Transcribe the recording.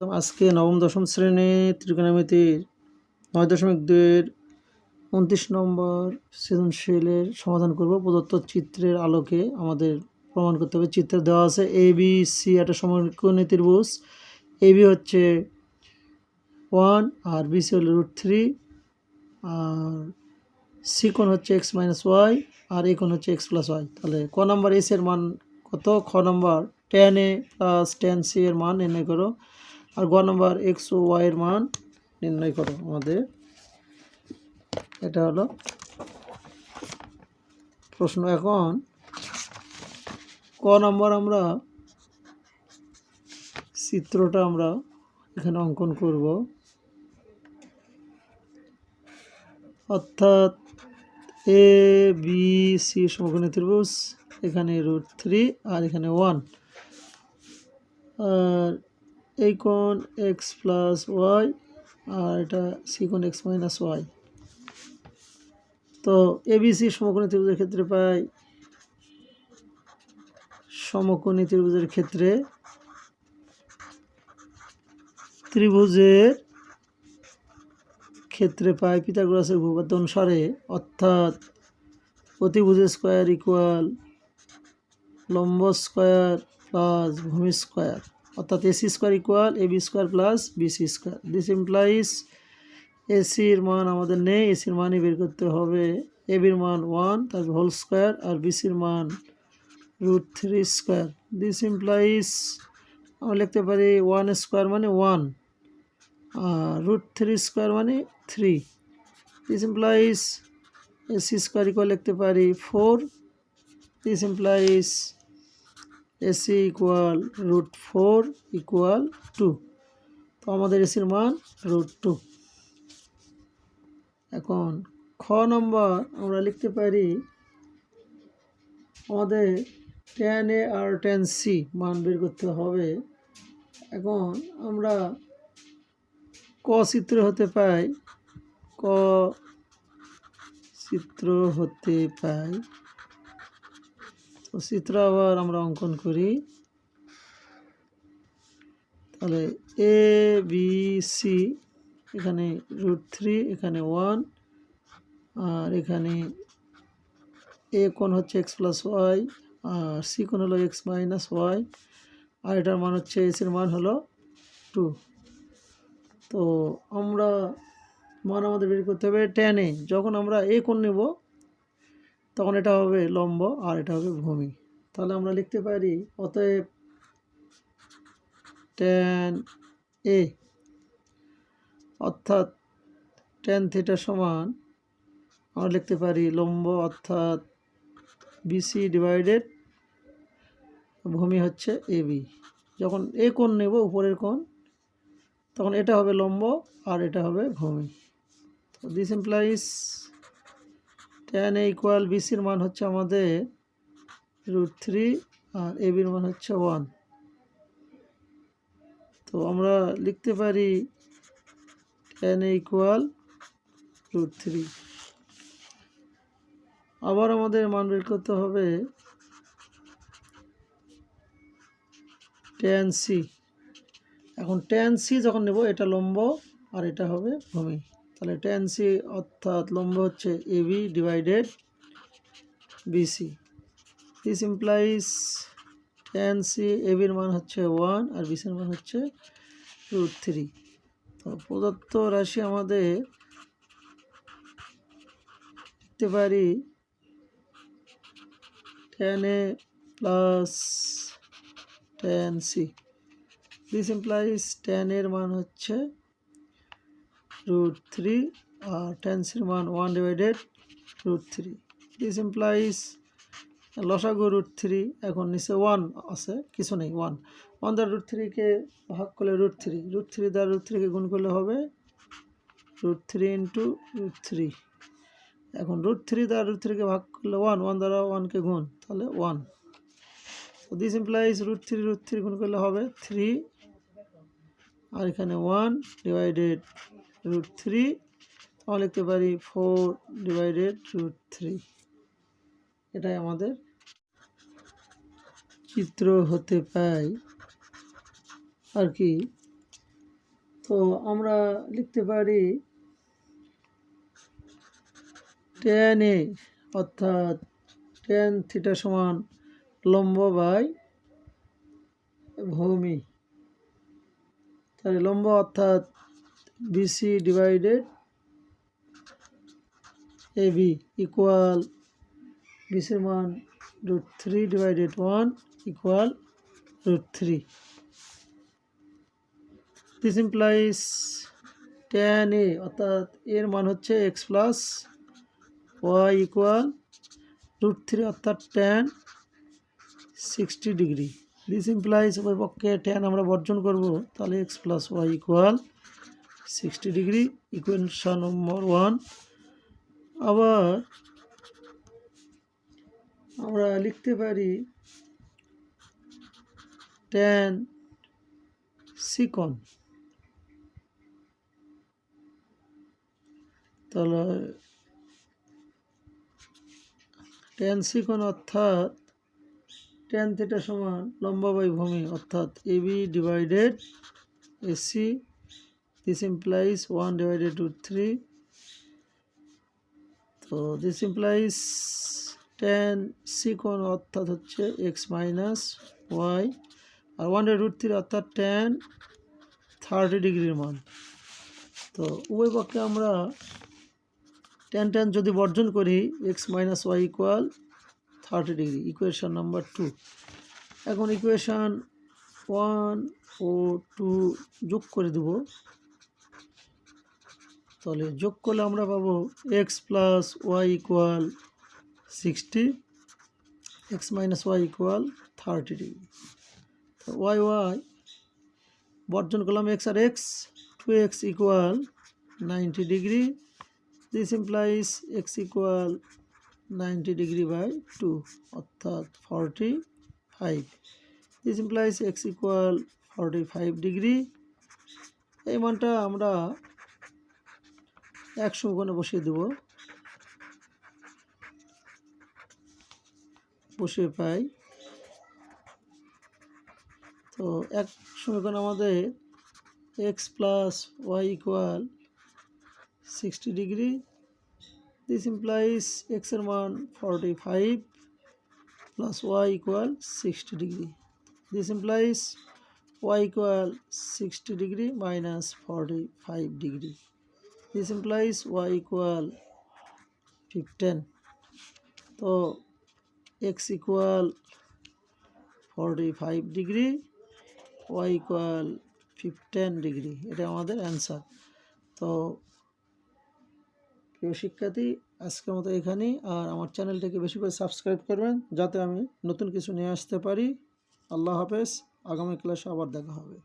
আজকে নবম, দশম শ্রেণি ত্রিকোণমিতির নয় দশমিক দুইয়ের উনত্রিশ নম্বর সৃজনশীলের সমাধান করব। প্রদত্ত চিত্রের আলোকে আমাদের প্রমাণ করতে হবে। চিত্রে দেওয়া আছে এ বি সি একটা সমকোণী ত্রিভুজ এ বি হচ্ছে ওয়ান আর বি সি হলো রুট থ্রি আর সি কোণ হচ্ছে এক্স মাইনাস ওয়াই আর এ কোণ হচ্ছে এক্স প্লাস ওয়াই তাহলে ক নম্বর এস এর মান কত? খ নম্বর tan A plus tan C এর মান এনে করো। আর গ নম্বর এক্স ও ওয়াই এর মান নির্ণয় করো আমাদের। এটা হলো প্রশ্ন এখন। ক নম্বর আমরা চিত্রটা আমরা এখানে অঙ্কন করব। অর্থাৎ এ বি সি সমকোণী ত্রিভুজ, এখানে রুট থ্রি আর এখানে ওয়ান আর এই এক্স প্লাস ওয়াই আর এটা সি এক্স মাইনাস ওয়াই তো এবিসি সমকোণী ত্রিভুজের ক্ষেত্রে পাই সমকোণী ত্রিভুজের ক্ষেত্রে ত্রিভুজের ক্ষেত্রে পাই পিথাগোরাসের উপপাদ্য অনুসারে, অর্থাৎ অতিভুজ স্কোয়ার ইকুয়াল লম্ব স্কোয়ার প্লাস ভূমি স্কোয়ার অর্থাৎ AC square equal A B square plus BC square. This implies এসির মান আমাদের নেই এসির মানই বের করতে হবে। এ বির মান ওয়ান তারপর হোল স্কোয়ার আর বিসির মান root three square this implies আমরা লিখতে পারি ওয়ান স্কোয়ার মানে ওয়ান আর রুট থ্রি স্কোয়ার মানে three this implies AC square equal লিখতে পারি four this implies AC equal root four equal two. তো আমাদের এসির মান রুট টু। এখন খ নম্বর আমরা লিখতে পারি আমাদের টেন এ আর টেন সি মান বের করতে হবে। এখন আমরা ক চিত্র হতে পাই, ক চিত্র হতে পাই তো চিত্র আবার আমরা অঙ্কন করি। তাহলে এ বি সি এখানে রুট থ্রি এখানে ওয়ান আর এখানে এ কোণ হচ্ছে এক্স প্লাস ওয়াই আর সি কোণ হলো এক্স মাইনাস ওয়াই আর এটার মান হচ্ছে এসির মান হলো টু তো আমরা মান আমাদের বের করতে হবে টেনে যখন আমরা এ কোণ নেব তখন এটা হবে লম্ব আর এটা হবে ভূমি। তাহলে আমরা লিখতে পারি, অতএব টেন এ অর্থাৎ টেন থিটা সমান, আমরা লিখতে পারি লম্ব অর্থাৎ বিসি ডিভাইডেড ভূমি হচ্ছে এ বি যখন এ কোণ নেব, উপরের কোণ, তখন এটা হবে লম্ব আর এটা হবে ভূমি। This implies tan A equal বিসির মান হচ্ছে আমাদের রুট থ্রি আর এ বির মান হচ্ছে ওয়ান তো আমরা লিখতে পারি tan A equal root three আবার আমাদের মান বের করতে হবে টেন সি এখন টেন সি যখন নেব, এটা লম্ব আর এটা হবে ভূমি। তাহলে টেন সি অর্থাৎ লম্ব হচ্ছে A B divided BC this implies tan C A বির মান হচ্ছে ওয়ান আর বিসির মান হচ্ছে রুট থ্রি তো প্রদত্ত রাশি আমাদের লিখতে পারি ten A plus ten C this implies ten এর মান হচ্ছে থ্রি আর টেন সির মান one divided root three this implies লসাগু রুট থ্রি এখন নিচে ওয়ান আছে, কিছু নেই ওয়ান ওয়ান দ্বারা রুট থ্রিকে ভাগ করলে রুট থ্রি রুট থ্রি দ্বারা রুট থ্রিকে গুণ করলে হবে root three into root three এখন রুট থ্রি দ্বারা রুট থ্রিকে ভাগ করলে ওয়ান ওয়ান দ্বারা ওয়ানকে গুণ, তাহলে one this implies root three root three গুণ করলে হবে থ্রি আর এখানে ওয়ান ডিভাইডেড রুট থ্রি আমরা লিখতে পারি ফোর ডিভাইডেড রুট থ্রি এটাই আমাদের চিত্র হতে পাই আর কি? তো আমরা লিখতে পারি টেন এ অর্থাৎ টেন থিটা সমান লম্ব বাই ভূমি তাহলে লম্ব অর্থাৎ BC divided A B equal বিসির মান root three divided one equal root three this implies tan A অর্থাৎ এর মান হচ্ছে x plus y equal root three অর্থাৎ tan sixty degree this implies উভয় পক্ষে ট্যান আমরা বর্জন করব, তাহলে x plus y equal sixty degree equation number one আবার আমরা লিখতে পারি ট্যান সিকন। তাহলে ট্যান সিকন অর্থাৎ ট্যান থিটা সমান লম্বা বাই ভূমি অর্থাৎ AB divided AC this implies one divided root three তো দিস ইমপ্লাইজ ট্যান সিকন অর্থাৎ হচ্ছে এক্স মাইনাস ওয়াই আর ওয়ান ডে রুট থ্রি অর্থাৎ ট্যান থার্টি ডিগ্রির মান। তো, উভয় পক্ষে আমরা ট্যান ট্যান যদি বর্জন করি x minus y equal thirty degree equation number two এখন ইকুয়েশন ওয়ান ও টু যোগ করে দেব। তাহলে যোগ করলে আমরা পাবো x plus y equal sixty x minus y equal thirty degree y y বর্জন করলাম x R x two x equal ninety degree this implies x equal ninety degree by two অর্থাৎ forty five this implies x equal forty five degree এই মানটা আমরা একশো কোণে বসিয়ে দেব। বসিয়ে পাই। তো এক সমীকরণ আমাদের x plus y equal sixty degree this implies এক্সের মান forty five plus y equal sixty degree this implies y equal sixty degree minus forty five degree this implies y equal fifteen তো x equal forty five degree y equal fifteen degree এটা আমাদের answer তো, প্রিয় শিক্ষার্থী, আজকের মতো এখানেই, আর আমার চ্যানেলটাকে বেশি করে সাবস্ক্রাইব করবেন, যাতে আমি নতুন কিছু নিয়ে আসতে পারি। আল্লাহ হাফেজ, আগামী ক্লাসে আবার দেখা হবে।